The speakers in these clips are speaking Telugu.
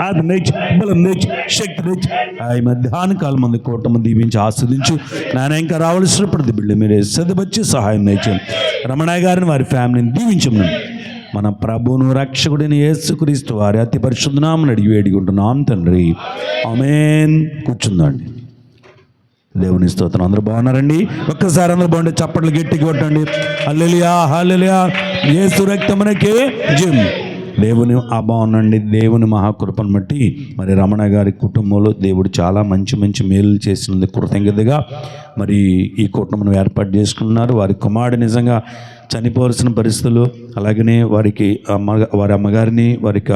ఆదరణ బలం శక్తి తెచ్చి ఆ ఈ మధ్యాహ్న కాలం మంది కూటమి దీవించి ఆస్వాదించు. నాయన ఇంకా రావాల్సిన ప్రతి బిడ్డ మీరే సిద్ధపచ్చి సహాయం తెచ్చాం రమణయ్య గారిని వారి ఫ్యామిలీని దీవించమని. మన ప్రభువును రక్షకుడిని యేసుక్రీస్తు వారి అతి పరిశుద్ధనామని అడిగి వేడుకుంటున్నాం తండ్రి. ఆమెన్. కూర్చుందండి. దేవుని స్తోత్రం. అందరూ బాగున్నారండి? ఒక్కసారి అందరూ బాగుంటే చప్పట్లు గట్టిగా కొట్టండి. హల్లెలూయా ఏసు యేసు రక్తమునకే జిమ్ దేవుని ఆ దేవుని మహాకృపను బట్టి. మరి రమణ గారి కుటుంబంలో దేవుడు చాలా మంచి మంచి మేలు చేసినందుకు కృతజ్ఞతగా. మరి ఈ కుటుంబం ఏర్పాటు చేసుకున్నారు వారి కుమారుడు నిజంగా చనిపోవలసిన పరిస్థితులు అలాగనే వారికి అమ్మ వారి అమ్మగారిని వారికి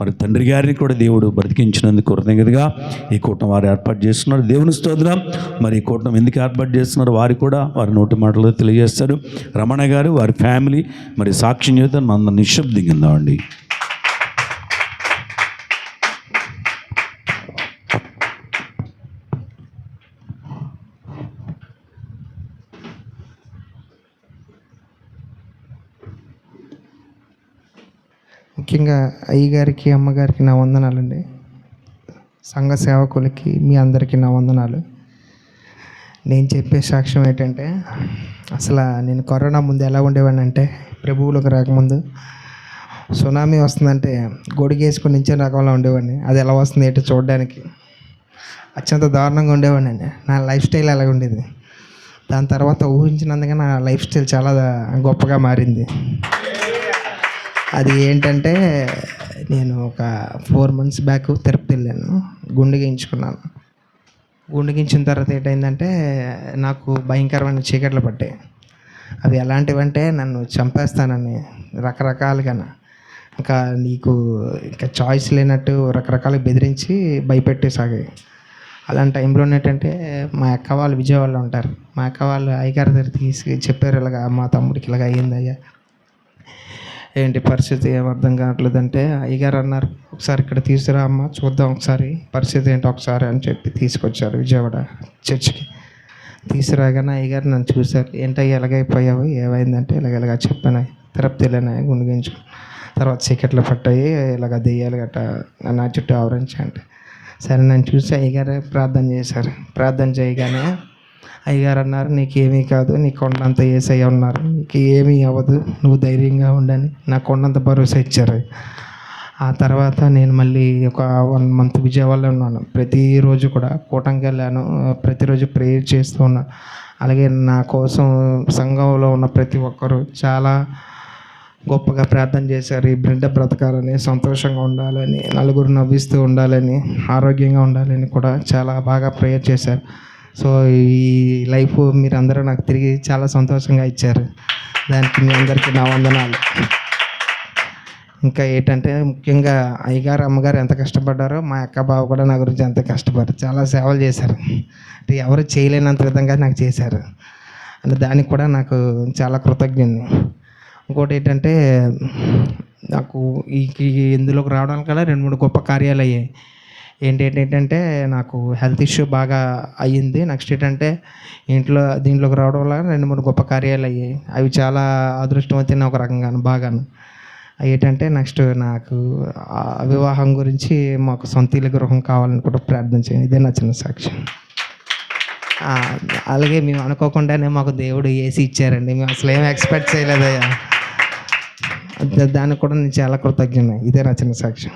మరి తండ్రి గారిని కూడా దేవుడు బ్రతికించినందుకు కృతజ్ఞతగా ఈ కూటం వారు ఏర్పాటు చేస్తున్నారు. దేవుని స్తోత్రం. మరి ఈ కూటం ఎందుకు ఏర్పాటు చేస్తున్నారు? వారు కూడా వారి నోటి మాటలు తెలియజేస్తారు. రమణ గారు వారి ఫ్యామిలీ మరి సాక్ష్యం చేత మన నిశ్శబ్దంగా ముఖ్యంగా అయ్యగారికి అమ్మగారికి నా వందనాలండి. సంఘ సేవకులకి మీ అందరికీ నా వందనాలు. నేను చెప్పే సాక్ష్యం ఏంటంటే అసలు నేను కరోనా ముందు ఎలా ఉండేవాడిని అంటే ప్రభువులకు రాకముందు సునామీ వస్తుందంటే గొడిగేసుకుని నించే రకంలో ఉండేవాడిని. అది ఎలా వస్తుంది ఏంటో చూడడానికి. అత్యంత దారుణంగా ఉండేవాడిని అండి నా లైఫ్ స్టైల్ అలాగ ఉండేది. దాని తర్వాత ఊహించినందుగా నా లైఫ్ స్టైల్ చాలా గొప్పగా మారింది. అది ఏంటంటే నేను ఒక ఫోర్ మంత్స్ బ్యాక్ తిరుపతి వెళ్ళాను. గుండె గీయించుకున్నాను. గుండె గీయించిన తర్వాత ఏంటైందంటే నాకు భయంకరమైన చీకట్లు పట్టాయి అవి ఎలాంటివంటే నన్ను చంపేస్తానని రకరకాలుగా ఇంకా నీకు ఇంకా చాయిస్ లేనట్టు రకరకాలుగా బెదిరించి భయపెట్టేసాగాయి. అలాంటి టైంలో ఏంటంటే మా అక్క వాళ్ళు విజయవాడలో ఉంటారు. మా అక్క వాళ్ళు అయ్యగారి దగ్గర తీసి చెప్పారు ఇలాగా మా తమ్ముడికి ఇలాగ అయ్యిందయ్యా. ఏంటి పరిస్థితి? ఏం అర్థం కావట్లేదంటే అయ్యగారు అన్నారు ఒకసారి ఇక్కడ తీసుకురా అమ్మ చూద్దాం ఒకసారి పరిస్థితి ఏంటి ఒకసారి అని చెప్పి తీసుకొచ్చారు విజయవాడ చర్చికి. తీసుకురాగానే అయ్యగారు నన్ను చూశారు. ఏంటయ్యా ఎలాగైపోయావు? ఏమైందంటే ఇలాగ ఇలాగ చెప్పాను? తిరుపతి వెళ్ళాను గుండెగించు తర్వాత చీకట్లు పట్టాయి ఇలాగ దెయ్యాలు గట్ట నా చుట్టూ ఆవరించి అంటే సరే నన్ను చూసి అయ్యగారే ప్రార్థన చేశారు. ప్రార్థన చేయగానే అయ్యగారు అన్నారు నీకేమీ కాదు నీ కొండంత ఏసయ్య ఉన్నారు. నీకు ఏమీ అవ్వదు నువ్వు ధైర్యంగా ఉండని నా కొండంత భరోసా ఇచ్చారు. ఆ తర్వాత నేను మళ్ళీ ఒక వన్ మంత్ విజయవాడలో ఉన్నాను. ప్రతిరోజు కూడా కూటంకి వెళ్ళాను. ప్రతిరోజు ప్రేయర్ చేస్తూ ఉన్నాను అలాగే నా కోసం సంఘంలో ఉన్న ప్రతి ఒక్కరూ చాలా గొప్పగా ప్రార్థన చేశారు. ఈ బిడ్డ బ్రతకాలని సంతోషంగా ఉండాలని నలుగురు నవ్విస్తూ ఉండాలని ఆరోగ్యంగా ఉండాలని కూడా చాలా బాగా ప్రేయర్ చేశారు. సో ఈ లైఫ్ మీరు అందరూ నాకు తిరిగి చాలా సంతోషంగా ఇచ్చారు. దానికి మీ అందరికీ నా వందనాలు. ఇంకా ఏంటంటే ముఖ్యంగా అయ్యగారు అమ్మగారు ఎంత కష్టపడ్డారో మా అక్క బావ కూడా నా గురించి అంత కష్టపడ్డారు. చాలా సేవలు చేశారు. అంటే ఎవరు చేయలేనంత విధంగా నాకు చేశారు. అంటే దానికి కూడా నాకు చాలా కృతజ్ఞని ఇంకోటి ఏంటంటే నాకు ఈ ఈ ఇందులోకి రావడానికి కూడా రెండు మూడు గొప్ప కార్యాలు అయ్యాయి. ఏంటి ఏంటంటే నాకు హెల్త్ ఇష్యూ బాగా అయ్యింది. నెక్స్ట్ ఏంటంటే ఇంట్లో దీంట్లోకి రావడం వల్ల రెండు మూడు గొప్ప కార్యాలు అయ్యాయి. అవి చాలా అదృష్టవంతమైన ఒక రకంగాను బాగాను. అవి ఏంటంటే నెక్స్ట్ నాకు వివాహం గురించి మాకు సొంత ఇల్లు గృహం కావాలని కూడా ప్రార్థన చేయండి. ఇదే నా చిన్న సాక్ష్యం. అలాగే మేము అనుకోకుండానే మాకు దేవుడు ఏసీ ఇచ్చారండి. మేము అసలు ఏం ఎక్స్పెక్ట్ చేయలేదయ్యా. దానికి కూడా నేను చాలా కృతజ్ఞ ఇదే నా చిన్న సాక్ష్యం.